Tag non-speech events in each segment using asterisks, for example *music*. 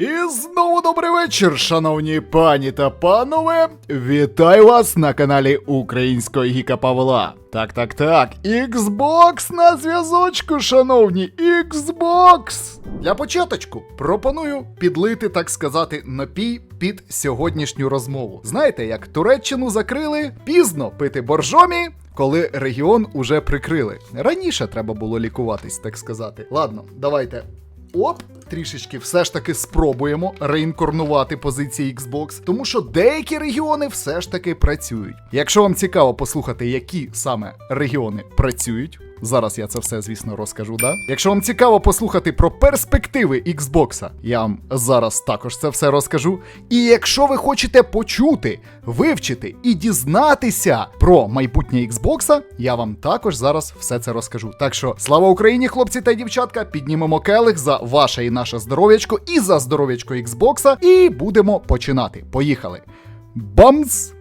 І знову добрий вечір, шановні пані та панове. Вітаю вас на каналі Українського Гіка Павла. Так, так, так. Xbox на зв'язочку, шановні, Xbox! Для початочку пропоную підлити, так сказати, напій під сьогоднішню розмову. Знаєте, як Туреччину закрили, пізно пити боржомі, коли регіон уже прикрили. Раніше треба було лікуватись, так сказати. Ладно, давайте Оп, трішечки все ж таки спробуємо реінкорнувати позиції Xbox, тому що деякі регіони все ж таки працюють. Якщо вам цікаво послухати, які саме регіони працюють. Зараз я це все, звісно, розкажу, да? Якщо вам цікаво послухати про перспективи Xbox, я вам зараз також це все розкажу. І якщо ви хочете почути, вивчити і дізнатися про майбутнє Xbox, я вам також зараз все це розкажу. Так що слава Україні, хлопці та дівчатка, піднімемо келих за ваше і наше здоров'ячко і за здоров'ячко Xbox, і будемо починати. Поїхали. Бамс!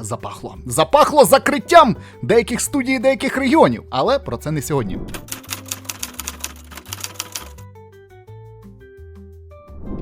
Запахло. Запахло закриттям деяких студій, деяких регіонів. Але про це не сьогодні.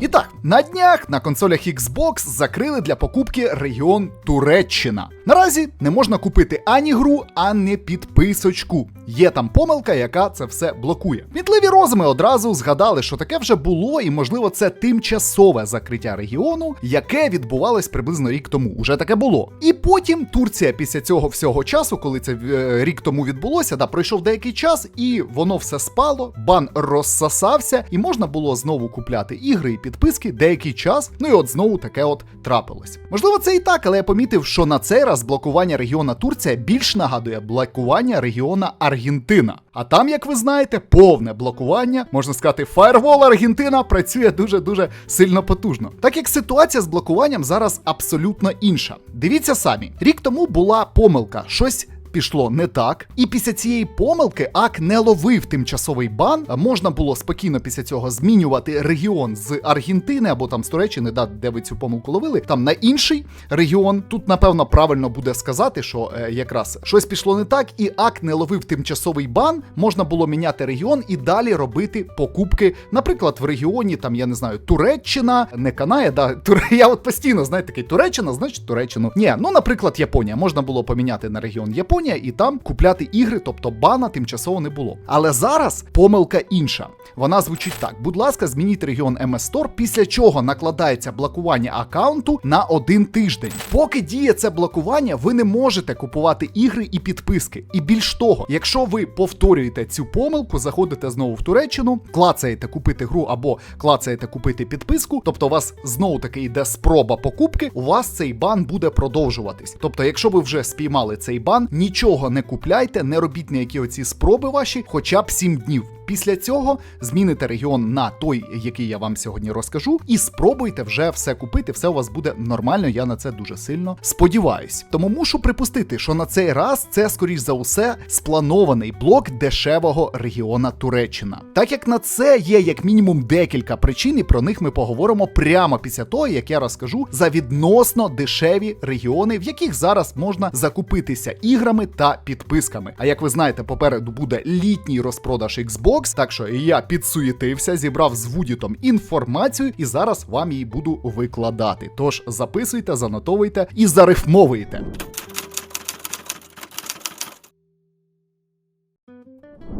І так, на днях на консолях Xbox закрили для покупки регіон Туреччина. Наразі не можна купити ані гру, ані підписочку. Є там помилка, яка це все блокує. Мітливі розуми одразу згадали, що таке вже було, і можливо це тимчасове закриття регіону, яке відбувалось приблизно рік тому. Уже таке було. І потім Турція після цього всього часу, коли це е, рік тому відбулося, да пройшов деякий час, і воно все спало, бан розсосався, і можна було знову купляти ігри і підписки деякий час. Ну і от знову таке от трапилось. Можливо, це і так, але я помітив, що на цей раз блокування регіона Турція більш нагадує блокування регіона Аргентина. А там, як ви знаєте, повне блокування, можна сказати, фаєрвол Аргентина працює дуже дуже сильно потужно. Так як ситуація з блокуванням зараз абсолютно інша. Дивіться самі, рік тому була помилка, щось. Пішло не так, і після цієї помилки АК не ловив тимчасовий бан. Можна було спокійно після цього змінювати регіон з Аргентини або там з Туреччини, да, де ви цю помилку ловили, там на інший регіон. Тут, напевно, правильно буде сказати, що е, якраз щось пішло не так, і АК не ловив тимчасовий бан. Можна було міняти регіон і далі робити покупки, наприклад, в регіоні, там я не знаю, Туреччина, не Канає, да Тур... *laughs* я от постійно знаєте, такий Туреччина, значить Туреччину. Ні, ну наприклад, Японія можна було поміняти на регіон Японія і там купляти ігри, тобто бана тимчасово не було. Але зараз помилка інша. Вона звучить так: будь ласка, змініть регіон MS Store, після чого накладається блокування аккаунту на один тиждень. Поки діє це блокування, ви не можете купувати ігри і підписки. І більш того, якщо ви повторюєте цю помилку, заходите знову в Туреччину, клацаєте купити гру або клацаєте купити підписку, тобто у вас знову таки йде спроба покупки, у вас цей бан буде продовжуватись. Тобто, якщо ви вже спіймали цей бан, нічого не купляйте, не робіть ніякі оці спроби ваші, хоча б 7 днів. Після цього зміните регіон на той, який я вам сьогодні розкажу, і спробуйте вже все купити. Все у вас буде нормально. Я на це дуже сильно сподіваюсь. Тому мушу припустити, що на цей раз це, скоріш за усе, спланований блок дешевого регіона Туреччина. Так як на це є як мінімум декілька причин, і про них ми поговоримо прямо після того, як я розкажу за відносно дешеві регіони, в яких зараз можна закупитися іграми та підписками. А як ви знаєте, попереду буде літній розпродаж Xbox. Xbox, так що я підсуєтився, зібрав з Вудітом інформацію і зараз вам її буду викладати. Тож записуйте, занотовуйте і зарифмовуйте.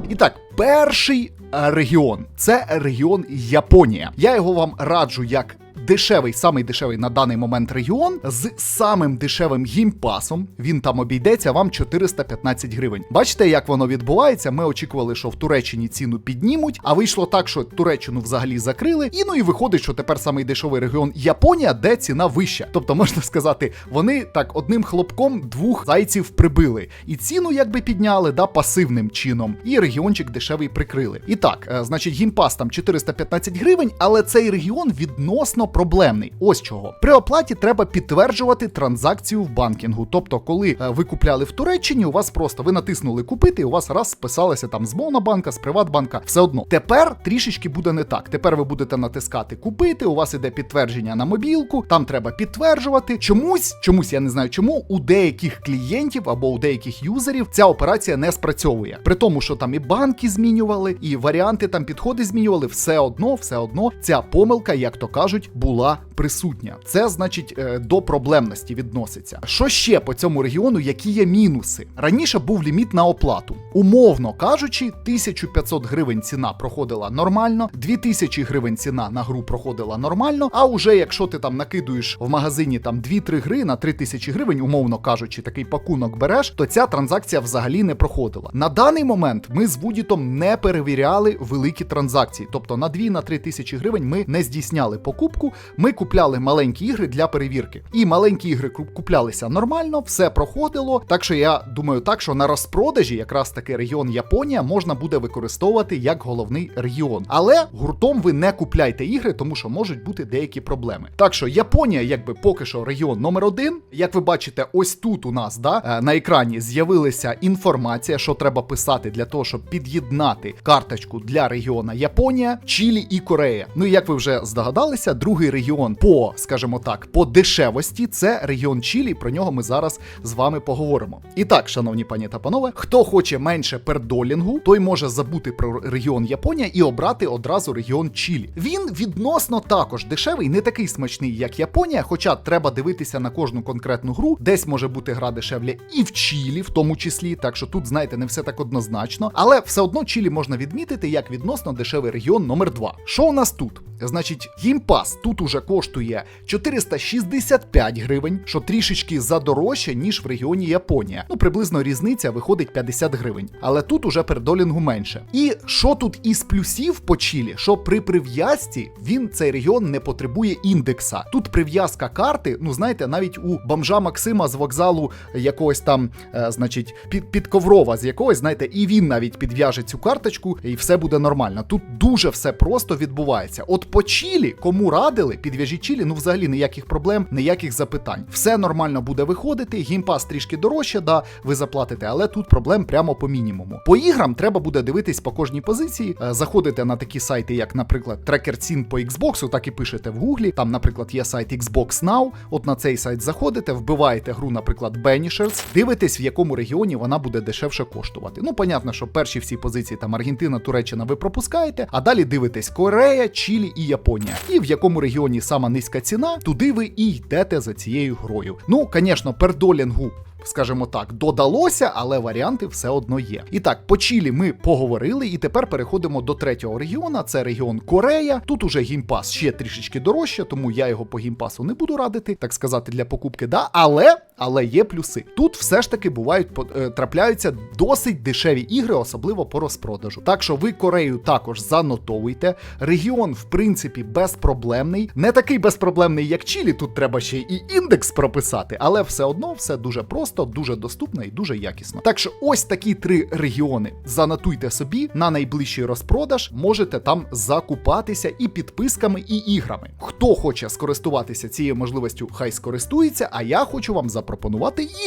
І так, перший регіон це регіон Японія. Я його вам раджу як. Дешевий, самий дешевий на даний момент регіон з самим дешевим гімпасом. Він там обійдеться вам 415 гривень. Бачите, як воно відбувається? Ми очікували, що в Туреччині ціну піднімуть, а вийшло так, що Туреччину взагалі закрили. І ну і виходить, що тепер самий дешевий регіон Японія, де ціна вища. Тобто можна сказати, вони так одним хлопком двох зайців прибили. І ціну якби підняли да пасивним чином. І регіончик дешевий прикрили. І так, е, значить, гімпас там 415 гривень, але цей регіон відносно проблемний. Ось чого. При оплаті треба підтверджувати транзакцію в банкінгу. Тобто, коли е, ви купляли в Туреччині, у вас просто ви натиснули купити, і у вас раз списалося там з Монобанка, з Приватбанка, все одно. Тепер трішечки буде не так. Тепер ви будете натискати купити. У вас іде підтвердження на мобілку, там треба підтверджувати. Чомусь, чомусь я не знаю чому, у деяких клієнтів або у деяких юзерів ця операція не спрацьовує. При тому, що там і банки змінювали, і варіанти там підходи змінювали, все одно, все одно ця помилка, як то кажуть, була присутня. Це значить е, до проблемності відноситься. Що ще по цьому регіону, які є мінуси? Раніше був ліміт на оплату. Умовно кажучи, 1500 гривень ціна проходила нормально, 2000 гривень ціна на гру проходила нормально. А уже якщо ти там накидуєш в магазині там 2-3 гри на 3000 гривень, умовно кажучи, такий пакунок береш, то ця транзакція взагалі не проходила. На даний момент ми з Вудітом не перевіряли великі транзакції, тобто на 2-3 тисячі гривень ми не здійсняли покупку. Ми купляли маленькі ігри для перевірки. І маленькі ігри куплялися нормально, все проходило. Так що я думаю, так що на розпродажі, якраз таки регіон Японія, можна буде використовувати як головний регіон. Але гуртом ви не купляйте ігри, тому що можуть бути деякі проблеми. Так що Японія, якби поки що регіон номер один. Як ви бачите, ось тут у нас да, е, на екрані з'явилася інформація, що треба писати для того, щоб під'єднати карточку для регіона Японія, Чилі і Корея. Ну і як ви вже здогадалися, другий регіон по, скажімо так, по дешевості це регіон Чилі. Про нього ми зараз з вами поговоримо. І так, шановні пані та панове, хто хоче менше пердолінгу, той може забути про регіон Японія і обрати одразу регіон Чилі. Він відносно також дешевий, не такий смачний, як Японія, хоча треба дивитися на кожну конкретну гру. Десь може бути гра дешевле і в Чилі, в тому числі. Так що тут, знаєте, не все так однозначно. Але все одно Чилі можна відмітити як відносно дешевий регіон номер 2 Що у нас тут? Значить, гімпас тут уже коштує 465 гривень, що трішечки задорожче, ніж в регіоні Японія. Ну, приблизно різниця виходить 50 гривень. Але тут уже передолінгу менше. І що тут із плюсів по Чилі, що при прив'язці він цей регіон не потребує індекса. Тут прив'язка карти, ну знаєте, навіть у бомжа Максима з вокзалу якогось там, е, значить, під, підковрова з якогось, знаєте, і він навіть підв'яже цю карточку, і все буде нормально. Тут дуже все просто відбувається. От по Чилі, кому радили, підв'яжіть Чилі, ну взагалі ніяких проблем, ніяких запитань. Все нормально буде виходити. Гімпас трішки дорожче, да, ви заплатите, але тут проблем прямо по мінімуму. По іграм треба буде дивитись по кожній позиції. Е, Заходите на такі сайти, як, наприклад, трекер цін по Xbox, так і пишете в гуглі. Там, наприклад, є сайт Xbox Now. От на цей сайт заходите, вбиваєте гру, наприклад, Banishers, дивитесь, в якому регіоні вона буде дешевше коштувати. Ну, понятно, що перші всі позиції там Аргентина, Туреччина ви пропускаєте, а далі дивитесь Корея, Чилі і Японія. І в якому регіоні сама низька ціна, туди ви і йдете за цією грою. Ну, звісно, пердолінгу скажімо так, додалося, але варіанти все одно є. І так, по Чилі ми поговорили, і тепер переходимо до третього регіона. Це регіон Корея. Тут уже гімпас ще трішечки дорожче, тому я його по гімпасу не буду радити, так сказати, для покупки. Да, але але є плюси. Тут все ж таки бувають е, трапляються досить дешеві ігри, особливо по розпродажу. Так що ви Корею також занотовуйте. Регіон, в принципі, безпроблемний. Не такий безпроблемний, як Чилі. Тут треба ще і індекс прописати, але все одно все дуже просто, дуже доступно і дуже якісно. Так що ось такі три регіони. Занотуйте собі на найближчий розпродаж, можете там закупатися і підписками, і іграми. Хто хоче скористуватися цією можливістю, хай скористується. А я хочу вам запропонувати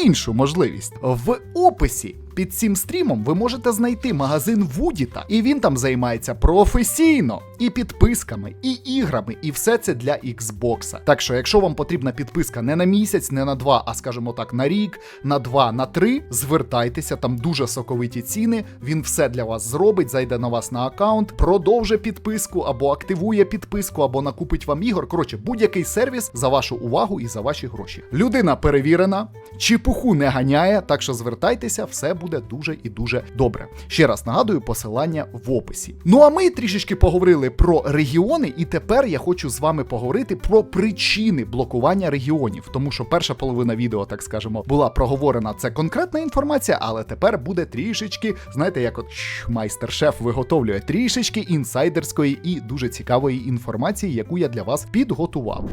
іншу можливість в описі. Під цим стрімом ви можете знайти магазин Вудіта, і він там займається професійно і підписками, і іграми, і все це для Xbox. Так що, якщо вам потрібна підписка не на місяць, не на два, а скажімо так, на рік, на два, на три, звертайтеся, там дуже соковиті ціни. Він все для вас зробить, зайде на вас на аккаунт, продовжить підписку або активує підписку, або накупить вам ігор. Коротше, будь-який сервіс за вашу увагу і за ваші гроші. Людина перевірена, чіпуху не ганяє, так що звертайтеся, все буде дуже і дуже добре. Ще раз нагадую, посилання в описі. Ну а ми трішечки поговорили про регіони, і тепер я хочу з вами поговорити про причини блокування регіонів, тому що перша половина відео, так скажемо, була проговорена. Це конкретна інформація, але тепер буде трішечки, знаєте, як от майстер-шеф виготовлює трішечки інсайдерської і дуже цікавої інформації, яку я для вас підготував.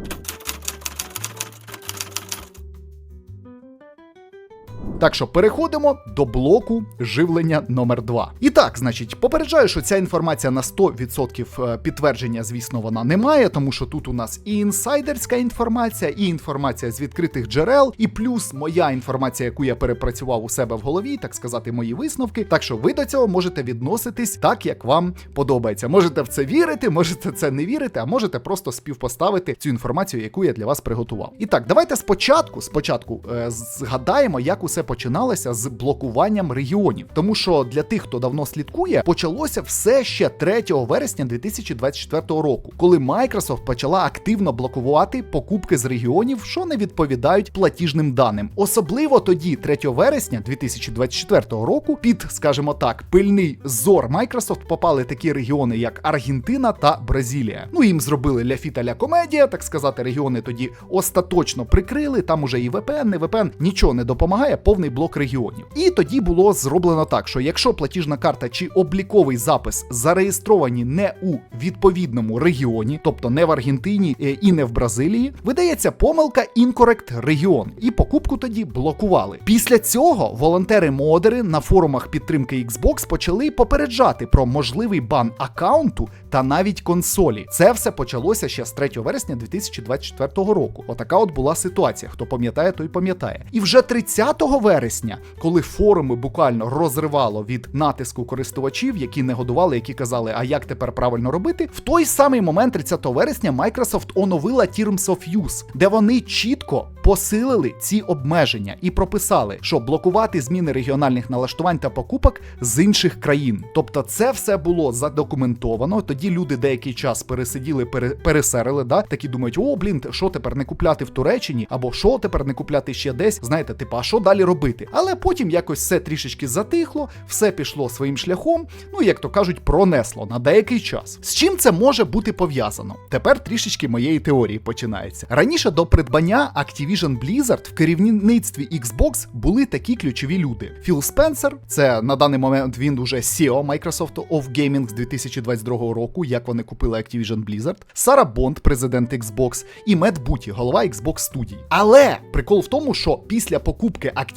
Так що переходимо до блоку живлення номер 2 І так, значить, попереджаю, що ця інформація на 100% е, підтвердження, звісно, вона не має, тому що тут у нас і інсайдерська інформація, і інформація з відкритих джерел, і плюс моя інформація, яку я перепрацював у себе в голові, так сказати, мої висновки. Так що ви до цього можете відноситись так, як вам подобається. Можете в це вірити, можете це не вірити, а можете просто співпоставити цю інформацію, яку я для вас приготував. І так, давайте спочатку, спочатку е, згадаємо, як усе починалося з блокуванням регіонів. Тому що для тих, хто давно слідкує, почалося все ще 3 вересня 2024 року, коли Microsoft почала активно блокувати покупки з регіонів, що не відповідають платіжним даним. Особливо тоді, 3 вересня 2024 року, під, скажімо так, пильний зор Microsoft попали такі регіони, як Аргентина та Бразилія. Ну їм зробили ля фіта ля комедія, так сказати, регіони тоді остаточно прикрили. Там уже і VPN, не VPN, нічого не допомагає, повний блок регіонів. І тоді було зроблено так, що якщо платіжна карта чи обліковий запис зареєстровані не у відповідному регіоні, тобто не в Аргентині е, і не в Бразилії, видається помилка Incorrect регіон, і покупку тоді блокували. Після цього волонтери-модери на форумах підтримки Xbox почали попереджати про можливий бан аккаунту та навіть консолі. Це все почалося ще з 3 вересня 2024 року. Отака от була ситуація. Хто пам'ятає, той пам'ятає. І вже 30 вересня, коли форуми буквально розривало від натиску користувачів, які не годували, які казали, а як тепер правильно робити, в той самий момент, 30 вересня, Microsoft оновила Terms of Use, де вони чітко посилили ці обмеження і прописали, що блокувати зміни регіональних налаштувань та покупок з інших країн. Тобто, це все було задокументовано. Тоді люди деякий час пересиділи, пере, пересерили, да такі думають, о, блін, що тепер не купляти в Туреччині, або що тепер не купляти ще десь. Знаєте, типу, а що далі робити? Але потім якось все трішечки затихло, все пішло своїм шляхом. Ну як то кажуть, пронесло на деякий час. З чим це може бути пов'язано? Тепер трішечки моєї теорії починається. Раніше до придбання Activision Blizzard в керівництві Xbox були такі ключові люди: Філ Спенсер, це на даний момент він уже CEO Microsoft of Gaming з 2022 року, як вони купили Activision Blizzard, Сара Бонд, президент Xbox, і Мед Буті, голова Xbox студій. Але прикол в тому, що після покупки Activision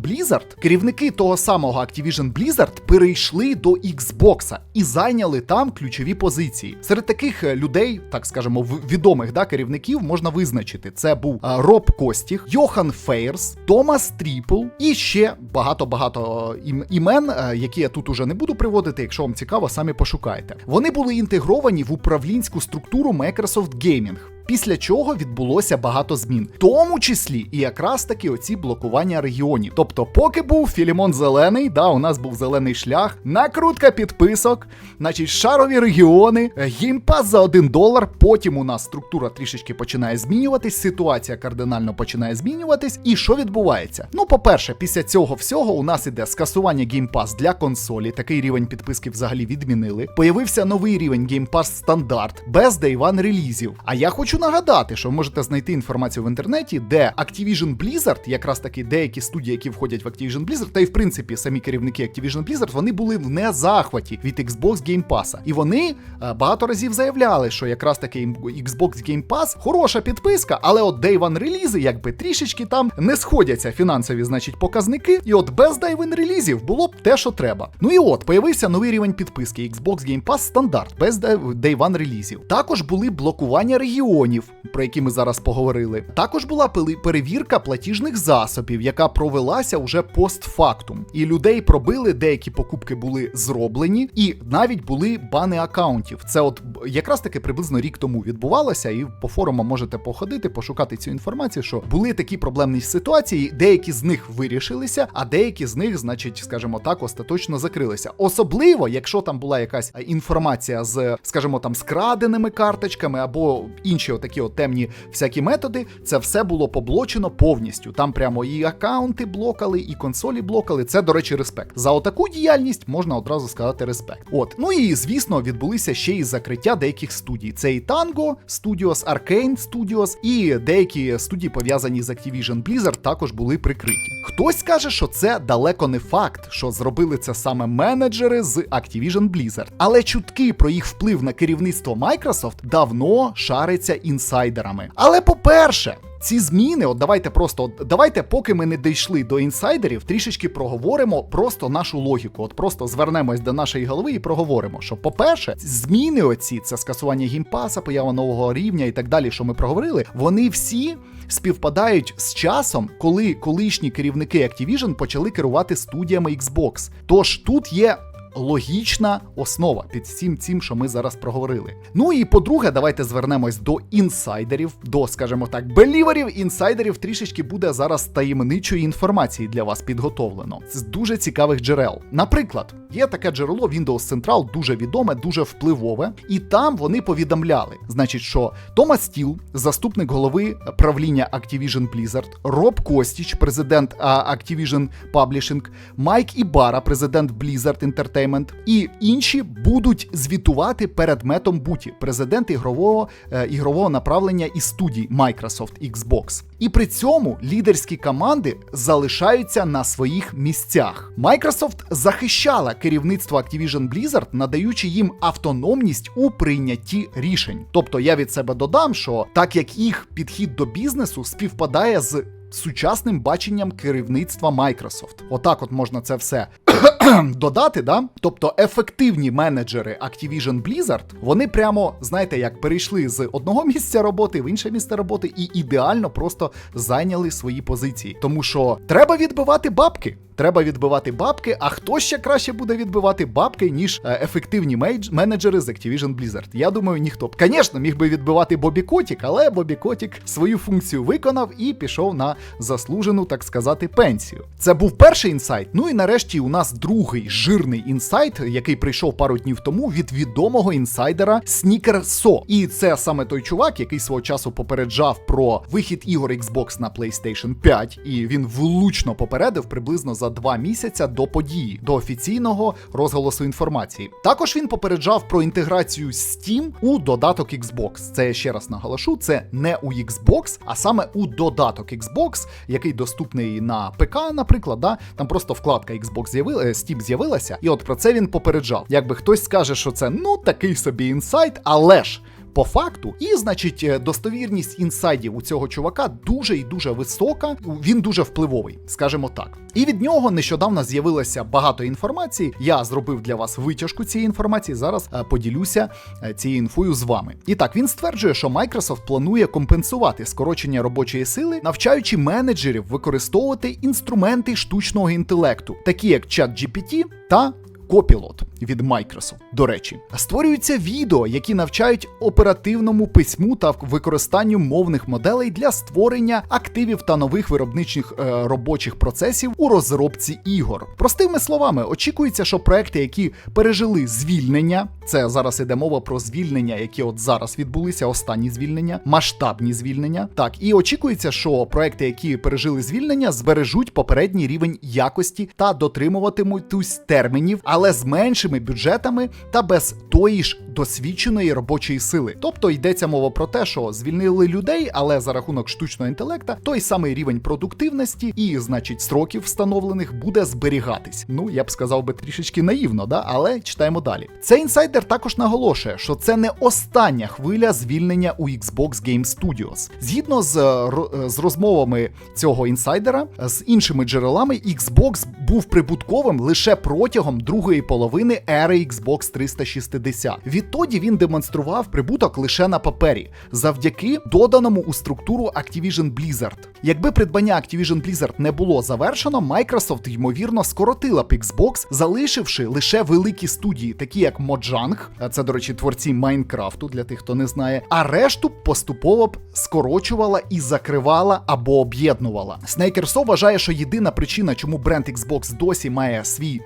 Blizzard керівники того самого Activision Blizzard перейшли до Xbox і зайняли там ключові позиції. Серед таких е, людей, так скажемо, відомих да, керівників можна визначити: це був а, Роб Костіх, Йохан Фейерс, Томас Тріпл і ще багато-багато е, ім- імен, е, які я тут уже не буду приводити. Якщо вам цікаво, самі пошукайте. Вони були інтегровані в управлінську структуру Microsoft Gaming. Після чого відбулося багато змін, в тому числі і якраз таки оці блокування регіонів. Тобто, поки був Філімон зелений, да, у нас був зелений шлях, накрутка підписок, значить, шарові регіони, геймпас за 1 долар. Потім у нас структура трішечки починає змінюватись, ситуація кардинально починає змінюватись. І що відбувається? Ну, по-перше, після цього всього у нас іде скасування геймпас для консолі. Такий рівень підписки взагалі відмінили. Появився новий рівень геймпас стандарт без Day One релізів. А я хочу нагадати, що ви можете знайти інформацію в інтернеті, де Activision Blizzard, якраз таки деякі студії, які входять в Activision Blizzard, та й в принципі самі керівники Activision Blizzard, вони були в незахваті від Xbox Game Pass. І вони е, багато разів заявляли, що якраз таки Xbox Game Pass хороша підписка, але от Day One релізи, якби трішечки там не сходяться фінансові, значить, показники. І от без Day One релізів було б те, що треба. Ну і от появився новий рівень підписки Xbox Game Pass стандарт без Day One релізів. Також були блокування регіонів, про які ми зараз поговорили. Також була перевірка платіжних засобів, яка провелася уже постфактум. І людей пробили, деякі покупки були зроблені, і навіть були бани акаунтів. Це от якраз таки приблизно рік тому відбувалося, і по форумам можете походити, пошукати цю інформацію, що були такі проблемні ситуації, деякі з них вирішилися, а деякі з них, значить, скажімо так, остаточно закрилися. Особливо, якщо там була якась інформація з, скажімо, там скраденими карточками або інші отакі от темні всякі методи, це все було поблочено повністю. Там прямо і акаунти блокали, і консолі блокали. Це, до речі, респект. За отаку діяльність можна одразу сказати респект. От, ну і звісно, відбулися ще й закриття деяких студій. Це і Tango Studios, Arcane Studios, і деякі студії пов'язані з Activision Blizzard також були прикриті. Хтось скаже, що це далеко не факт, що зробили це саме менеджери з Activision Blizzard. Але чутки про їх вплив на керівництво Microsoft давно шариться інсайдерами. Але по-перше, ці зміни, от давайте просто, от давайте, поки ми не дійшли до інсайдерів, трішечки проговоримо просто нашу логіку. От просто звернемось до нашої голови і проговоримо. Що, по-перше, зміни оці, це скасування геймпаса, поява нового рівня і так далі, що ми проговорили, вони всі співпадають з часом, коли колишні керівники Activision почали керувати студіями Xbox. Тож тут є. Логічна основа під всім цим, що ми зараз проговорили. Ну і по-друге, давайте звернемось до інсайдерів, до, скажімо так, беліверів. Інсайдерів трішечки буде зараз таємничої інформації для вас підготовлено з дуже цікавих джерел. Наприклад, є таке джерело Windows Central, дуже відоме, дуже впливове, і там вони повідомляли, значить, що Томас Стіл, заступник голови правління Activision Blizzard, Роб Костіч, президент Activision Publishing, Майк Ібара, президент Blizzard Entertainment, і інші будуть звітувати перед Метом Буті, президент ігрового е, ігрового направлення і студій Microsoft Xbox. І при цьому лідерські команди залишаються на своїх місцях. Microsoft захищала керівництво Activision Blizzard, надаючи їм автономність у прийнятті рішень. Тобто я від себе додам, що так як їх підхід до бізнесу співпадає з сучасним баченням керівництва Microsoft. Отак, от можна це все *clears throat* додати, да? Тобто ефективні менеджери Activision Blizzard, вони прямо, знаєте, як перейшли з одного *laughs* місця роботи в інше місце роботи і ідеально просто зайняли свої позиції. Тому що треба відбивати бабки. Треба відбивати бабки, а хто ще краще буде відбивати бабки, ніж е, ефективні менеджери з Activision Blizzard? Я думаю, ніхто б. Звісно, міг би відбивати Бобі Котік, але Бобі Котік свою функцію виконав і пішов на заслужену, так сказати, пенсію. Це був перший інсайт. Ну і нарешті у нас другий жирний інсайт, який прийшов пару днів тому від відомого інсайдера Sneaker So. І це саме той чувак, який свого часу попереджав про вихід ігор Xbox на PlayStation 5, і він влучно попередив приблизно за два місяця до події, до офіційного розголосу інформації. Також він попереджав про інтеграцію Steam у додаток Xbox. Це я ще раз наголошу, це не у Xbox, а саме у додаток Xbox, який доступний на ПК, наприклад. Да? Там просто вкладка Xbox з'явила, е, Steam з'явилася, і от про це він попереджав. Якби хтось скаже, що це ну такий собі інсайт, але ж. По факту, і значить, е, достовірність інсайдів у цього чувака дуже і дуже висока. Він дуже впливовий, скажімо так. І від нього нещодавно з'явилося багато інформації. Я зробив для вас витяжку цієї інформації. Зараз е, поділюся е, цією інфою з вами. І так він стверджує, що Microsoft планує компенсувати скорочення робочої сили, навчаючи менеджерів використовувати інструменти штучного інтелекту, такі як ChatGPT та Copilot від Microsoft. До речі, створюються відео, які навчають оперативному письму та використанню мовних моделей для створення активів та нових виробничих е, робочих процесів у розробці ігор. Простими словами, очікується, що проекти, які пережили звільнення, це зараз іде мова про звільнення, які от зараз відбулися, останні звільнення, масштабні звільнення. Так, і очікується, що проекти, які пережили звільнення, збережуть попередній рівень якості та дотримуватимуть термінів, але з меншими бюджетами та без тої ж досвідченої робочої сили. Тобто йдеться мова про те, що звільнили людей, але за рахунок штучного інтелекта той самий рівень продуктивності і, значить, строків встановлених буде зберігатись. Ну я б сказав би трішечки наївно, да, але читаємо далі. Цей інсайдер також наголошує, що це не остання хвиля звільнення у Xbox Game Studios. Згідно з, е, е, з розмовами цього інсайдера з іншими джерелами, Xbox був прибутковим лише протягом другої половини ери Xbox 360. Відтоді він демонстрував прибуток лише на папері, завдяки доданому у структуру Activision Blizzard. Якби придбання Activision Blizzard не було завершено, Microsoft ймовірно скоротила б Xbox, залишивши лише великі студії, такі як Mojang, а це, до речі, творці Майнкрафту, для тих, хто не знає, а решту поступово б скорочувала і закривала або об'єднувала. Снейкерсо вважає, що єдина причина, чому бренд Xbox досі має свій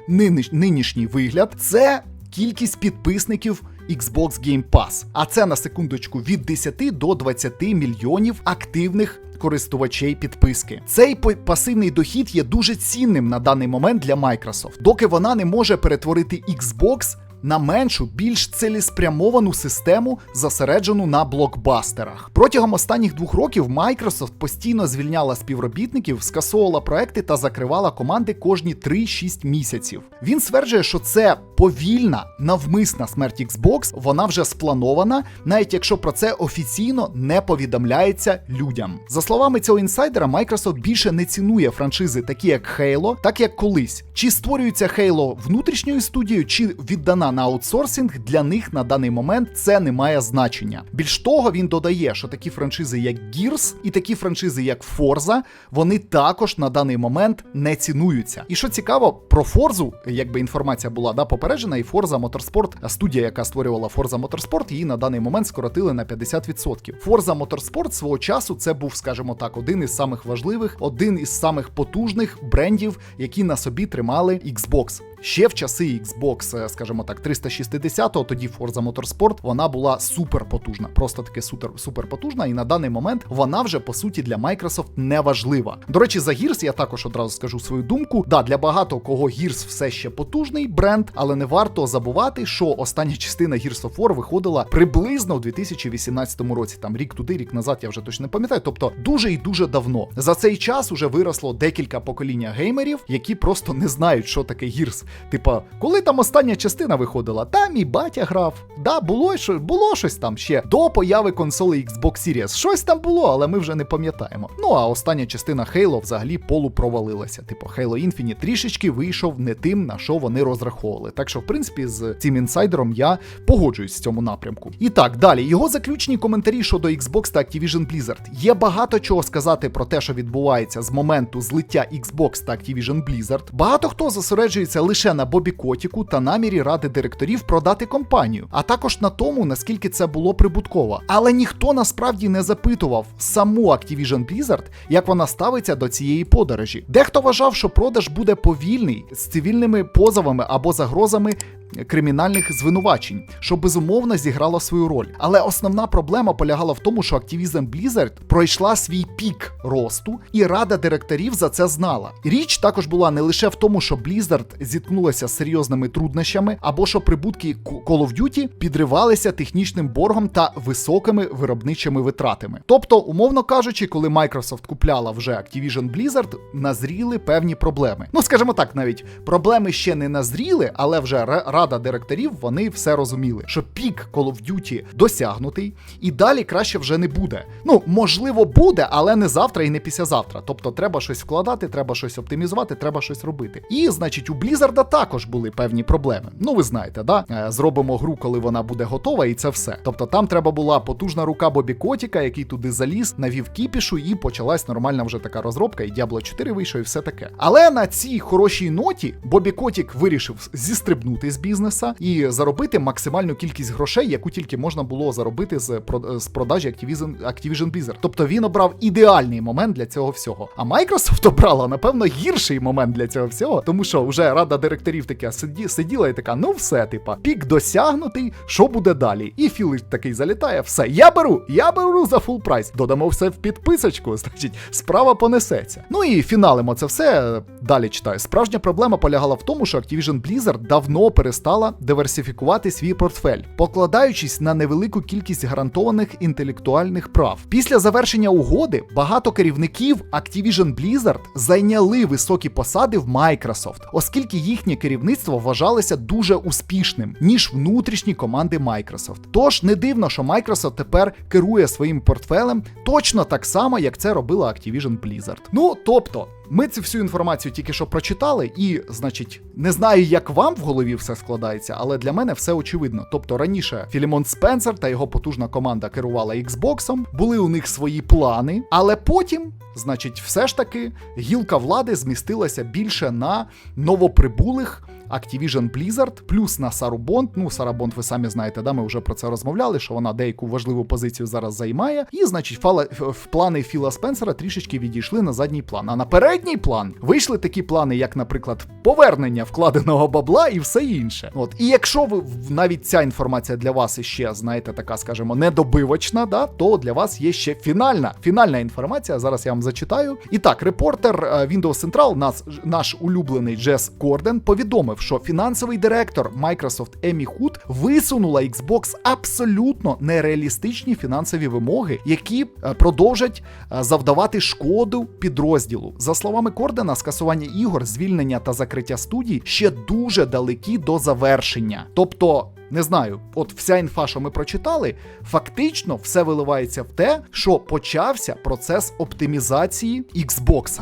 нинішній вигляд, це кількість підписників Xbox Game Pass. А це на секундочку від 10 до 20 мільйонів активних. Користувачей підписки цей пасивний дохід є дуже цінним на даний момент для Microsoft, доки вона не може перетворити Xbox на меншу, більш цілеспрямовану систему, зосереджену на блокбастерах. Протягом останніх двох років Microsoft постійно звільняла співробітників, скасовувала проекти та закривала команди кожні 3-6 місяців. Він стверджує, що це повільна, навмисна смерть Xbox, вона вже спланована, навіть якщо про це офіційно не повідомляється людям. За словами цього інсайдера, Microsoft більше не цінує франшизи, такі як Halo, так як колись. Чи створюється Halo внутрішньою студією, чи віддана на аутсорсинг, для них на даний момент це не має значення. Більш того, він додає, що такі франшизи, як Gears і такі франшизи, як Forza, вони також на даний момент не цінуються. І що цікаво, про Forza, якби інформація була да, попереджена, і Forza Motorsport, студія, яка створювала Forza Motorsport, її на даний момент скоротили на 50%. Forza Motorsport свого часу це був, скажімо так, один із самих важливих, один із самих потужних брендів, які на собі тримали Xbox. Ще в часи Xbox, е, скажімо так, 360-го, тоді Forza Motorsport, вона була супер потужна, просто таки супер, супер потужна. І на даний момент вона вже по суті для Microsoft не важлива. До речі, за Gears я також одразу скажу свою думку. Да, для багато кого Gears все ще потужний бренд, але не варто забувати, що остання частина Gears of War виходила приблизно у 2018 році. Там рік туди, рік назад, я вже точно не пам'ятаю. Тобто дуже і дуже давно. За цей час уже виросло декілька покоління геймерів, які просто не знають, що таке Gears. Типа, коли там остання частина виходила, там і батя грав. Да, було було щось там ще до появи консоли Xbox Series. Щось там було, але ми вже не пам'ятаємо. Ну а остання частина Halo взагалі полупровалилася. Типу, Halo Infinite трішечки вийшов не тим, на що вони розраховували. Так що, в принципі, з цим інсайдером я погоджуюсь в цьому напрямку. І так, далі, його заключні коментарі щодо Xbox та Activision Blizzard. Є багато чого сказати про те, що відбувається з моменту злиття Xbox та Activision Blizzard. Багато хто зосереджується лише на Бобі Котіку та намірі ради директорів продати компанію, а також на тому, наскільки це було прибутково. Але ніхто насправді не запитував саму Activision Blizzard, як вона ставиться до цієї подорожі. Дехто вважав, що продаж буде повільний з цивільними позовами або загрозами кримінальних звинувачень, що безумовно зіграло свою роль. Але основна проблема полягала в тому, що Activision Blizzard пройшла свій пік росту, і рада директорів за це знала. Річ також була не лише в тому, що Blizzard зіткнулася з серйозними труднощами, або що прибутки Call of Duty підривалися технічним боргом та високими виробничими витратами. Тобто, умовно кажучи, коли Microsoft купляла вже Activision Blizzard, назріли певні проблеми. Ну скажімо так, навіть проблеми ще не назріли, але вже рада директорів вони все розуміли, що пік Call of Duty досягнутий, і далі краще вже не буде. Ну, можливо, буде, але не завтра і не післязавтра. Тобто, треба щось вкладати, треба щось оптимізувати, треба щось робити. І, значить, у Blizzard також були певні проблеми. Ну, ви знаєте, да? Е, Зробимо гру, коли вона буде готова, і це все. Тобто, там треба була потужна рука Бобі Котіка, який туди заліз, навів кіпішу, і почалась нормальна вже така розробка, і Diablo 4 вийшов, і все таке. Але на цій хорошій ноті Бобі Котік вирішив зістрибнути з бізнеса і заробити максимальну кількість грошей, яку тільки можна було заробити з з продажі Activision, Activision Blizzard. Тобто він обрав ідеальний момент для цього всього. А Microsoft *laughs* обрала, напевно, гірший момент для цього всього, тому що вже рада директорів така сиді, сиділа і така: ну все, типа, пік досягнутий, що буде далі? І Філ такий залітає, все, я беру, я беру за фул прайс. Додамо все в підписочку, *laughs* значить, справа понесеться. Ну і фіналимо це все. Далі читаю. Справжня проблема полягала в тому, що Activision Blizzard давно перестала диверсифікувати свій портфель, покладаючись на невелику кількість гарантованих інтелектуальних прав. Після завершення угоди багато керівників Activision Blizzard зайняли високі посади в Microsoft, оскільки їхнє керівництво вважалося дуже успішним, ніж внутрішні команди Microsoft. Тож не дивно, що Microsoft тепер керує своїм портфелем точно так само, як це робила Activision Blizzard. Ну тобто. Ми цю всю інформацію тільки що прочитали, і, значить, не знаю, як вам в голові все складається, але для мене все очевидно. Тобто раніше Філімон Спенсер та його потужна команда керувала Xbox, були у них свої плани, але потім, значить, все ж таки гілка влади змістилася більше на новоприбулих. Activision Blizzard, плюс на Сару Бонд. Ну, Сара Бонд, ви самі знаєте, да, ми вже про це розмовляли, що вона деяку важливу позицію зараз займає. І, значить, фала, в плани Філа Спенсера трішечки відійшли на задній план. А на передній план вийшли такі плани, як, наприклад, повернення вкладеного бабла і все інше. От, і якщо ви навіть ця інформація для вас іще, знаєте, така, скажімо, недобивочна, да, то для вас є ще фінальна фінальна інформація. Зараз я вам зачитаю. І так, репортер Windows Central, нас, наш улюблений Джес Корден, повідомив що фінансовий директор Microsoft Емі Худ висунула Xbox абсолютно нереалістичні фінансові вимоги, які е, продовжать е, завдавати шкоду підрозділу. За словами Кордена, скасування ігор, звільнення та закриття студій ще дуже далекі до завершення. Тобто. Не знаю, от вся інфа, що ми прочитали, фактично все виливається в те, що почався процес оптимізації Xbox.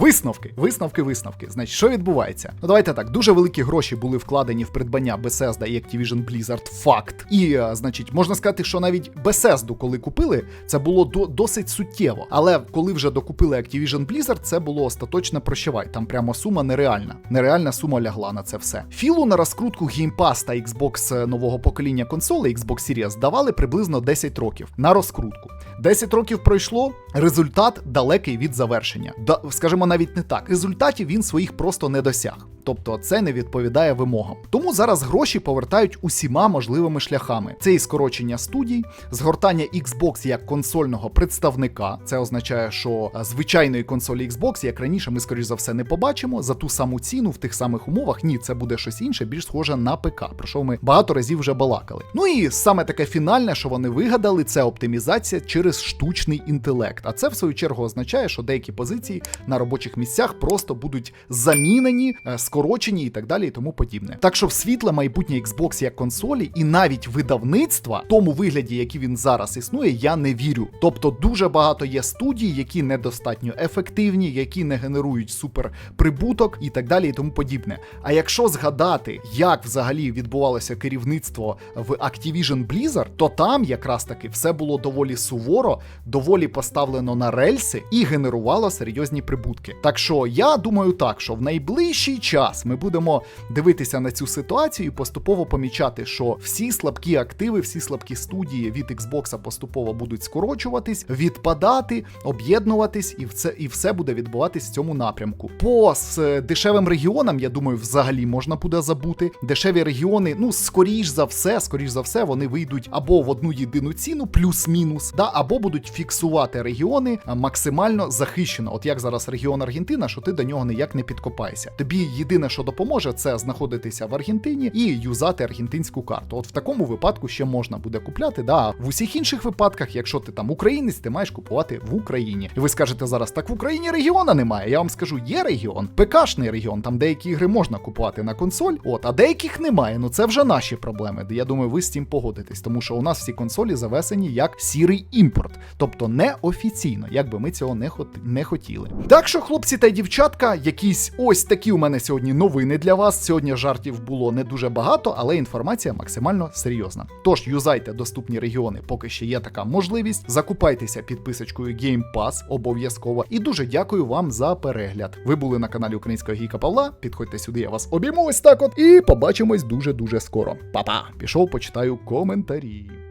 Висновки, висновки, висновки. Значить, що відбувається? Ну давайте так. Дуже великі гроші були вкладені в придбання Bethesda і Activision Blizzard. Факт. І, е, значить, можна сказати, що навіть Bethesda, коли купили, це було до, досить суттєво. Але коли вже докупили Activision Blizzard, це було остаточне прощавай. Там прямо сума нереальна. Нереальна сума лягла на це все. Філу на розкрутку Game Pass та Xbox нового покоління консолей Xbox Series давали приблизно 10 років на розкрутку. 10 років пройшло, результат далекий від завершення. Да, скажімо, навіть не так. Результатів він своїх просто не досяг. Тобто це не відповідає вимогам. Тому зараз гроші повертають усіма можливими шляхами: це і скорочення студій, згортання Xbox як консольного представника. Це означає, що е, звичайної консолі Xbox, як раніше, ми скоріш за все не побачимо за ту саму ціну в тих самих умовах. Ні, це буде щось інше, більш схоже на ПК, про що ми багато разів вже балакали. Ну і саме таке фінальне, що вони вигадали, це оптимізація через штучний інтелект. А це в свою чергу означає, що деякі позиції на робочих місцях просто будуть замінені, е, скорочені і так далі, і тому подібне. Так що в світле майбутнє Xbox як консолі, і навіть видавництва, в тому вигляді, який він зараз існує, я не вірю. Тобто дуже багато є студій, які недостатньо ефективні, які не генерують супер прибуток і так далі, і тому подібне. А якщо згадати, як взагалі відбувалося керівництво в Activision Blizzard, то там якраз таки все було доволі суворо, доволі поставлено на рельси і генерувало серйозні прибутки. Так що я думаю так, що в найближчий час ми будемо дивитися на цю ситуацію і поступово помічати, що всі слабкі активи, всі слабкі студії від Xbox поступово будуть скорочуватись, відпадати, об'єднуватись, і все, і все буде відбуватись в цьому напрямку. По з дешевим регіонам, я думаю, взагалі можна буде забути. Дешеві регіони, ну скоріш за все, скоріш за все, вони вийдуть або в одну єдину ціну, плюс-мінус, да, або будуть фіксувати регіони максимально захищено. От як зараз регіон Аргентина, що ти до нього ніяк не підкопаєшся. Тобі єдине, що допоможе, це знаходитися в Аргентині і юзати аргентинську карту. От в такому випадку ще можна буде купляти. Да, в усіх інших випадках, якщо ти там українець, ти маєш купувати в Україні. І ви скажете зараз, так в Україні регіона немає. Я вам скажу, є регіон, ПКшний регіон, там деякі ігри можна купувати на консоль, от, а деяких немає. Ну це вже наші проблеми. Я думаю, ви з цим погодитесь, тому що у нас всі консолі завесені як сірий імпорт, тобто неофіційно, як би ми цього не, хот... не хотіли. Так що, хлопці та дівчатка, якісь ось такі у мене сьогодні новини для вас. Сьогодні жартів було не дуже багато, але інформація максимально серйозна. Тож юзайте доступні регіони, поки ще є така можливість. Закупайтеся підписочкою Game Pass обов'язково. І дуже дякую вам за перегляд. Ви були на каналі Українського Гіка Павла. Підходьте сюди, я вас обійму ось так от. І побачимось дуже дуже скоро. Па-па! Пішов, почитаю коментарі.